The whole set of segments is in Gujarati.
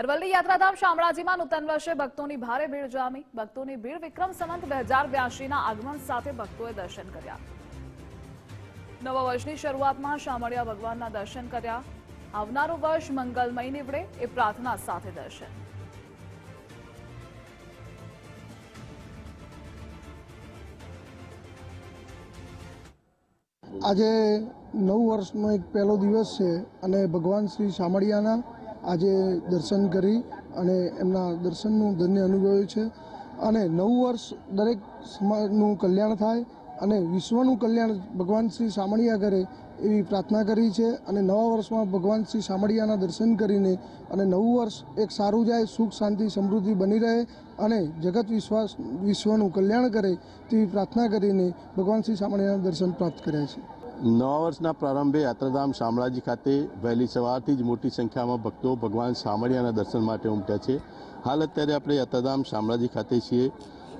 અરવલ્લી યાત્રાધામ શામળાજીમાં નૂતન વર્ષે ભક્તોની ભારે ભીડ જામી. ભક્તોની ભીડ વિક્રમ સંવંત બે હજાર બ્યાસીના આગમન સાથે ભક્તોએ દર્શન કર્યા. નવા વર્ષની શરૂઆતમાં શામળિયા ભગવાનના દર્શન કર્યા. આવનારું વર્ષ મંગલમય નીવડે એ પ્રાર્થના સાથે દર્શન. આજે નવ વર્ષનો એક પહેલો દિવસ છે અને ભગવાન શ્રી શામળિયાના આજે દર્શન કરી અને એમના દર્શનનું ધન્ય અનુભવ્યું છે. અને નવું વર્ષ દરેક સમાજનું કલ્યાણ થાય અને વિશ્વનું કલ્યાણ ભગવાન શ્રી શામળિયા કરે એવી પ્રાર્થના કરી છે. અને નવા વર્ષમાં ભગવાન શ્રી શામળિયાના દર્શન કરીને અને નવું વર્ષ એક સારું જાય, સુખ, શાંતિ, સમૃદ્ધિ બની રહે અને જગત વિશ્વાસ, વિશ્વનું કલ્યાણ કરે તેવી પ્રાર્થના કરીને ભગવાન શ્રી શામળિયાના દર્શન પ્રાપ્ત કર્યા છે. નવા વર્ષના પ્રારંભે યાત્રાધામ શામળાજી ખાતે વહેલી સવારથી જ મોટી સંખ્યામાં ભક્તો ભગવાન શામળિયાના દર્શન માટે ઉમટ્યા છે. હાલ અત્યારે આપણે યાત્રાધામ શામળાજી ખાતે છીએ.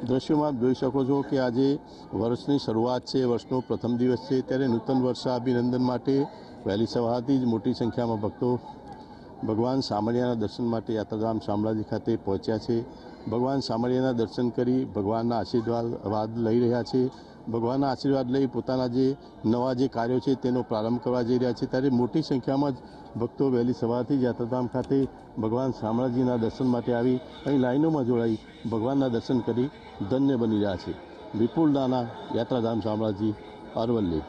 દ્રશ્યોમાં આપ જોઈ શકો છો કે આજે વર્ષની શરૂઆત છે, વર્ષનો પ્રથમ દિવસ છે. ત્યારે નૂતન વર્ષા અભિનંદન માટે વહેલી સવારથી જ મોટી સંખ્યામાં ભક્તો ભગવાન શામળિયાના દર્શન માટે યાત્રાધામ શામળાજી ખાતે પહોંચ્યા છે. ભગવાન શામળિયાના દર્શન કરી ભગવાનના આશીર્વાદ લઈ રહ્યા છે. ભગવાનના આશીર્વાદ લઈ પોતાના જે નવા જે કાર્યો છે તેનો પ્રારંભ કરવા જઈ રહ્યા છે. ત્યારે મોટી સંખ્યામાં જ ભક્તો વહેલી સવારથી જ યાત્રાધામ ખાતે ભગવાન શામળાજીના દર્શન માટે આવી અહીં લાઈનોમાં જોડાઈ ભગવાનના દર્શન કરી ધન્ય બની રહ્યા છે. વિપુલ દાના, યાત્રાધામ શામળાજી, અરવલ્લી.